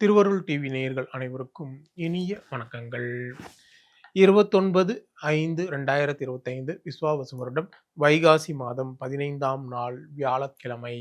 திருவருள் டிவி நேயர்கள் அனைவருக்கும் இனிய வணக்கங்கள். இருபத்தொன்பது ஐந்து ரெண்டாயிரத்தி இருபத்தைந்து விஸ்வாவசு வருடம் வைகாசி மாதம் பதினைந்தாம் நாள் வியாழக்கிழமை.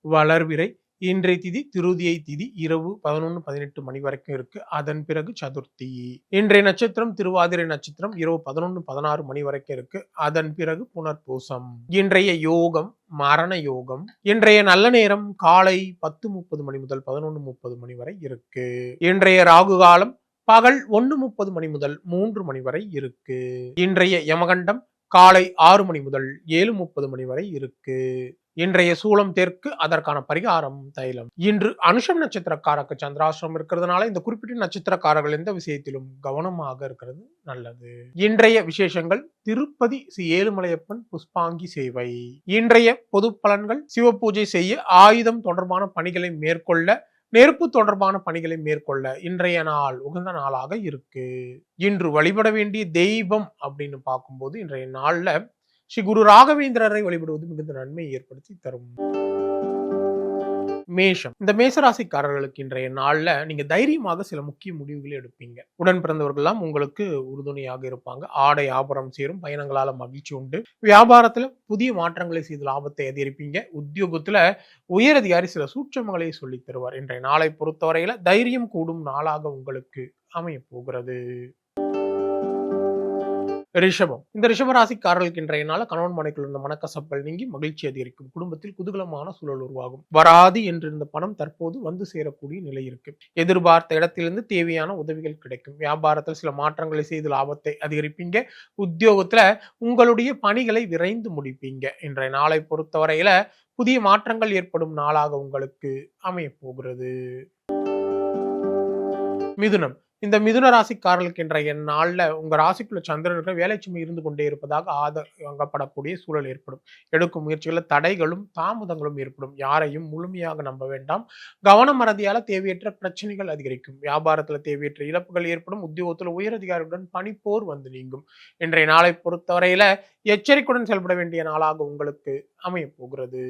வளர்விரை இன்றைய திதி திருதியை திதி இரவு பதினொன்று பதினெட்டு மணி வரைக்கும் இருக்கு. அதன் பிறகு சதுர்த்தி. இன்றைய நட்சத்திரம் திருவாதிரை நட்சத்திரம் இரவு பதினொன்று பதினாறு மணி வரைக்கும் இருக்கு. அதன் பிறகு புனர்பூசம். இன்றைய யோகம் மரண யோகம். இன்றைய நல்ல நேரம் காலை பத்து முப்பது மணி முதல் பதினொன்று முப்பது மணி வரை இருக்கு. இன்றைய ராகு காலம் பகல் ஒன்று முப்பது மணி முதல் மூன்று மணி வரை இருக்கு. இன்றைய யமகண்டம் காலை ஆறு மணி முதல் ஏழு முப்பது மணி வரை இருக்கு. இன்றைய சூளம் தெற்கு அதற்கான பரிகாரம் தைலம். இன்று அனுஷம் நட்சத்திரக்காரக்கு சந்திராசிரம் இருக்கிறதுனால இந்த குறிப்பிட்ட நட்சத்திரக்காரர்கள் எந்த விஷயத்திலும் கவனமாக இருக்கிறது நல்லது. இன்றைய விசேஷங்கள் திருப்பதி ஸ்ரீ ஏழுமலையப்பன் புஷ்பாங்கி சேவை. இன்றைய பொது பலன்கள் சிவ பூஜை செய்ய ஆயுதம் தொடர்பான பணிகளை மேற்கொள்ள நெருப்பு தொடர்பான பணிகளை மேற்கொள்ள இன்றைய நாள் உகந்த நாளாக இருக்கு. இன்று வழிபட வேண்டிய தெய்வம் அப்படின்னு பார்க்கும்போது இன்றைய நாள்ல ஸ்ரீ குரு ராகவேந்திரரை வழிபடுவது மிகுந்த நன்மையை ஏற்படுத்தி தரும். மேஷம். இந்த மேசராசிக்காரர்களுக்கு இன்றைய நாளில் நீங்கள் தைரியமாக சில முக்கிய முடிவுகளை எடுப்பீங்க. உடன் பிறந்தவர்கள்லாம் உங்களுக்கு உறுதுணையாக இருப்பாங்க. ஆடை ஆபரம் சேரும். பயணங்களால் மகிழ்ச்சி உண்டு. வியாபாரத்தில் புதிய மாற்றங்களை செய்து லாபத்தை அதிகரிப்பீங்க. உத்தியோகத்தில் உயரதிகாரி சில சூட்சமங்களை சொல்லித் தருவார். இன்றைய நாளை பொறுத்தவரையில் தைரியம் கூடும் நாளாக உங்களுக்கு அமைய போகிறது. ரிஷபம். இந்த ரிஷபராசிக்காரர்களுக்கு இன்றைய நாள் கணவன் மனைக்குள் இருந்த மனக்கசப்பல் நீங்கி மகிழ்ச்சி அதிகரிக்கும். குடும்பத்தில் குதூகலமான சூழல் உருவாகும். வராது என்றிருந்த பணம் தற்போது வந்து சேரக்கூடிய நிலை இருக்கு. எதிர்பார்த்த இடத்திலிருந்து தேவையான உதவிகள் கிடைக்கும். வியாபாரத்தில் சில மாற்றங்களை செய்து லாபத்தை அதிகரிப்பீங்க. உத்தியோகத்துல உங்களுடைய பணிகளை விரைந்து முடிப்பீங்க. இன்றைய நாளை பொறுத்தவரையில புதிய மாற்றங்கள் ஏற்படும் நாளாக உங்களுக்கு அமைய போகிறது மிதுனம். இந்த மிதுன ராசிக்காரர்களுக்கு இன்றைய நாளில் உங்கள் ராசிக்குள்ள சந்திரனுக்கு வேலைச்சுமை இருந்து கொண்டே இருப்பதாக ஆதரவங்கப்படக்கூடிய சூழல் ஏற்படும். எடுக்கும் முயற்சிகளில் தடைகளும் தாமதங்களும் ஏற்படும். யாரையும் முழுமையாக நம்ப வேண்டாம். கவனம் மறதியால் தேவையற்ற பிரச்சனைகள் அதிகரிக்கும். வியாபாரத்தில் தேவையற்ற இழப்புகள் ஏற்படும். உத்தியோகத்தில் உயரதிகாரிகளுடன் பணிப்போர் வந்து நீங்கும். இன்றைய நாளை பொறுத்தவரையில் எச்சரிக்கையுடன் செயல்பட வேண்டிய நாளாக உங்களுக்கு அமையப் போகிறது.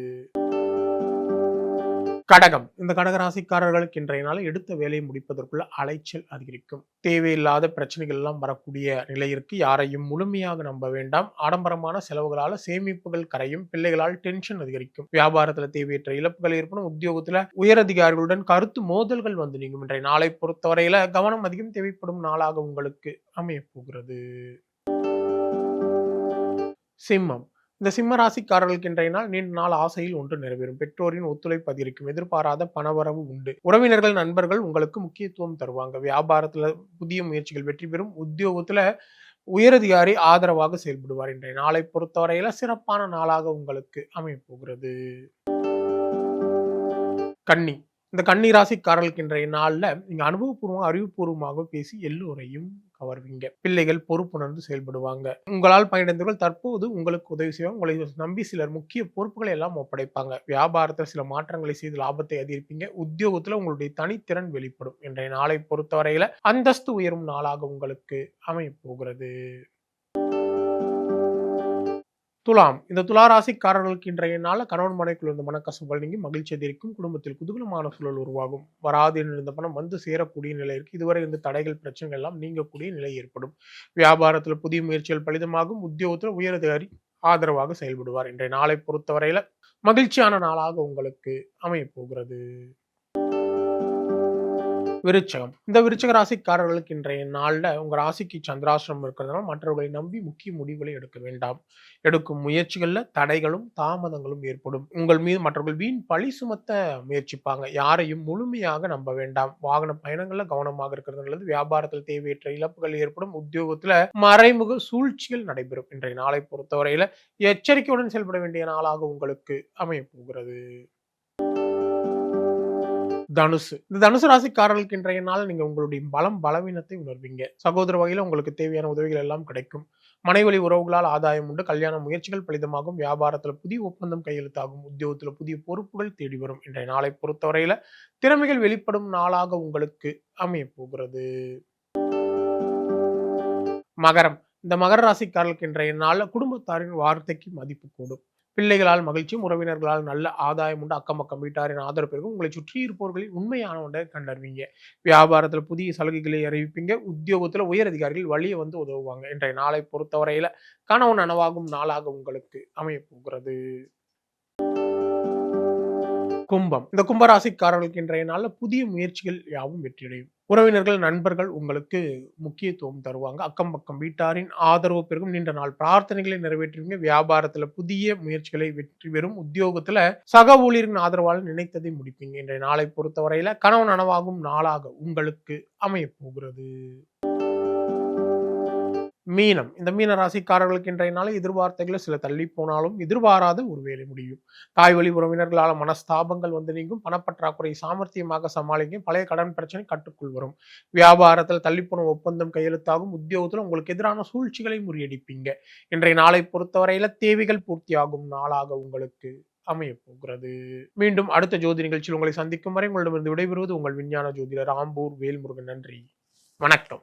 கடகம். இந்த கடக ராசிக்காரர்களுக்கு இன்றைய நாள் எடுத்த வேலையை முடிப்பதற்குள்ள அலைச்சல் அதிகரிக்கும். தேவையில்லாத பிரச்சனைகள் எல்லாம் வரக்கூடிய நிலையிற்கு யாரையும் முழுமையாக நம்ப வேண்டாம். ஆடம்பரமான செலவுகளால சேமிப்புகள் கரையும். பிள்ளைகளால் டென்ஷன் அதிகரிக்கும். வியாபாரத்துல தேவையற்ற இழப்புகள் ஏற்படும். உத்தியோகத்துல உயரதிகாரிகளுடன் கருத்து மோதல்கள் வந்து நீங்கும். இன்றைய நாளை பொறுத்தவரையில கவனம் அதிகம் தேவைப்படும் நாளாக உங்களுக்கு அமைய போகிறது. சிம்மம். இந்த சிம்ம ராசிக்காரர்களுக்கு இன்றைய நாள் நீண்ட நாள் ஆசையில் ஒன்று நிறைவேறும். பெற்றோரின் ஒத்துழைப்பு அதிகரிக்கும். எதிர்பாராத பணவரவு உண்டு. உறவினர்கள் நண்பர்கள் உங்களுக்கு முக்கியத்துவம் தருவாங்க. வியாபாரத்துல புதிய முயற்சிகள் வெற்றி பெறும். உத்தியோகத்துல உயரதிகாரி ஆதரவாக செயல்படுவார். இன்றைய நாளை பொறுத்தவரையில சிறப்பான நாளாக உங்களுக்கு அமையப்போகிறது கன்னி. இந்த கண்ணீராசிக்காரர்களுக்கு இன்றைய நாளில் நீங்கள் அனுபவபூர்வமாக அறிவுபூர்வமாக பேசி எல்லோரையும் கவர்வீங்க. பிள்ளைகள் பொறுப்புணர்ந்து செயல்படுவாங்க. உங்களால் பயனடைந்தவர்கள் தற்போது உங்களுக்கு உதவி செய்வாங்க. உங்களை நம்பி சிலர் முக்கிய பொறுப்புகளை எல்லாம் ஒப்படைப்பாங்க. வியாபாரத்தில் சில மாற்றங்களை செய்து லாபத்தை அதிகரிப்பீங்க. உத்தியோகத்தில் உங்களுடைய தனித்திறன் வெளிப்படும். இன்றைய நாளை பொறுத்தவரையில் அந்தஸ்து உயரும் நாளாக உங்களுக்கு அமைய போகிறது துலாம். இந்த துலா ராசிக்காரர்களுக்கு இன்றைய நாளில் கணவன் மனைக்குள் இருந்த மனக்கசப்புகள் நீங்கி மகிழ்ச்சி அதிகரிக்கும். குடும்பத்தில் குதூகலமான சூழல் உருவாகும். வராது இருந்த பணம் வந்து சேரக்கூடிய நிலை இருக்கு. இதுவரை இந்த தடைகள் பிரச்சனைகள் எல்லாம் நீங்கக்கூடிய நிலை ஏற்படும். வியாபாரத்தில் புதிய முயற்சிகள் பலிதமாகும். உத்தியோகத்தில் உயரதிகாரி ஆதரவாக செயல்படுவார். இன்றைய நாளை பொறுத்தவரையில மகிழ்ச்சியான நாளாக உங்களுக்கு அமைய போகிறது விருச்சகம். இந்த விருச்சக ராசிக்காரர்களுக்கு இன்றைய நாளில் உங்கள் ராசிக்கு சந்திராசிரம் இருக்கிறதுனால மற்றவர்களை நம்பி முக்கிய முடிவுகளை எடுக்க வேண்டாம். எடுக்கும் முயற்சிகளில் தடைகளும் தாமதங்களும் ஏற்படும். உங்கள் மீது மற்றவர்கள் வீண் பழி சுமத்த முயற்சிப்பாங்க. யாரையும் முழுமையாக நம்ப வேண்டாம். வாகன பயணங்களில் கவனமாக இருக்கிறது நல்லது. வியாபாரத்தில் தேவையற்ற இழப்புகள் ஏற்படும். உத்தியோகத்தில் மறைமுக சூழ்ச்சிகள் நடைபெறும். இன்றைய நாளை பொறுத்தவரையில் எச்சரிக்கையுடன் செயல்பட வேண்டிய நாளாக உங்களுக்கு அமையப்போகிறது தனுசு. இந்த தனுசு ராசிக்காரர்களுக்கு இன்றைய நாள் நீங்க உங்களுடைய பலம் பலவீனத்தை உணர்வீங்க. சகோதர வகையில உங்களுக்கு தேவையான உதவிகள் எல்லாம் கிடைக்கும். மனைவழி உறவுகளால் ஆதாயம் உண்டு. கல்யாண முயற்சிகள் பலிதமாகும். வியாபாரத்துல புதிய ஒப்பந்தம் கையெழுத்தாகும். உத்தியோகத்துல புதிய பொறுப்புகள் தேடி வரும். இன்றைய நாளை பொறுத்தவரையில திறமைகள் வெளிப்படும் நாளாக உங்களுக்கு அமைய போகிறது. மகரம். இந்த மகர ராசிக்காரர்களுக்கு இன்றைய நாளில் குடும்பத்தாரின் வார்த்தைக்கு மதிப்பு கூடும். பிள்ளைகளால் மகிழ்ச்சியும் உறவினர்களால் நல்ல ஆதாயம் உண்டு. அக்கம் பக்கம் வீட்டாரின் ஆதரவு பெருகும். உங்களை சுற்றி இருப்பவர்களில் உண்மையான ஒன்றை கண்டறிவீங்க. வியாபாரத்தில் புதிய சலுகைகளை அறிவிப்பீங்க. உத்தியோகத்தில் உயர் அதிகாரிகள் வழியை வந்து உதவுவாங்க. இன்றைய நாளை பொறுத்தவரையில் கனவு நனவாகும் நாளாக உங்களுக்கு அமைய போகிறது கும்பம். இந்த கும்பராசிக்காரர்களுக்கு இன்றைய நாளில் புதிய முயற்சிகள் யாவும் வெற்றியடையும். உறவினர்கள் நண்பர்கள் உங்களுக்கு முக்கியத்துவம் தருவாங்க. அக்கம் பக்கம் வீட்டாரின் ஆதரவு பெருகும். நீண்ட நாள் பிரார்த்தனைகளை நிறைவேற்றுவீங்க. வியாபாரத்துல புதிய முயற்சிகளை வெற்றி பெறும். உத்தியோகத்துல சக ஊழியரின் ஆதரவால் நினைத்ததை முடிப்பீங்க. இன்றைய நாளை பொறுத்தவரையில கனவு நனவாகும் நாளாக உங்களுக்கு அமைய போகிறது. மீனம். இந்த மீன ராசிக்காரர்களுக்கு இன்றைய நாளை எதிர்பார்த்தைகளை சில தள்ளி போனாலும் எதிர்பாராத ஒரு வேலை முடியும். தாய் வழி உறவினர்களால் மனஸ்தாபங்கள் வந்து நீங்கும். பணப்பற்றாக்குறை சாமர்த்தியமாக சமாளிக்கும் பழைய கடன் பிரச்சனை கட்டுக்குள் வரும். வியாபாரத்தில் தள்ளிப்போன ஒப்பந்தம் கையெழுத்தாகும். உத்தியோகத்தில் உங்களுக்கு எதிரான சூழ்ச்சிகளை முறியடிப்பீங்க. இன்றைய நாளை பொறுத்தவரையில தேவைகள் பூர்த்தியாகும் நாளாக உங்களுக்கு அமைய போகிறது மீண்டும் அடுத்த ஜோதி நிகழ்ச்சியில் உங்களை சந்திக்கும் வரை உங்களிடமிருந்து விடைபெறுவது உங்கள் விஞ்ஞான ஜோதிடர் ராம்பூர் வேல்முருகன். நன்றி. வணக்கம்.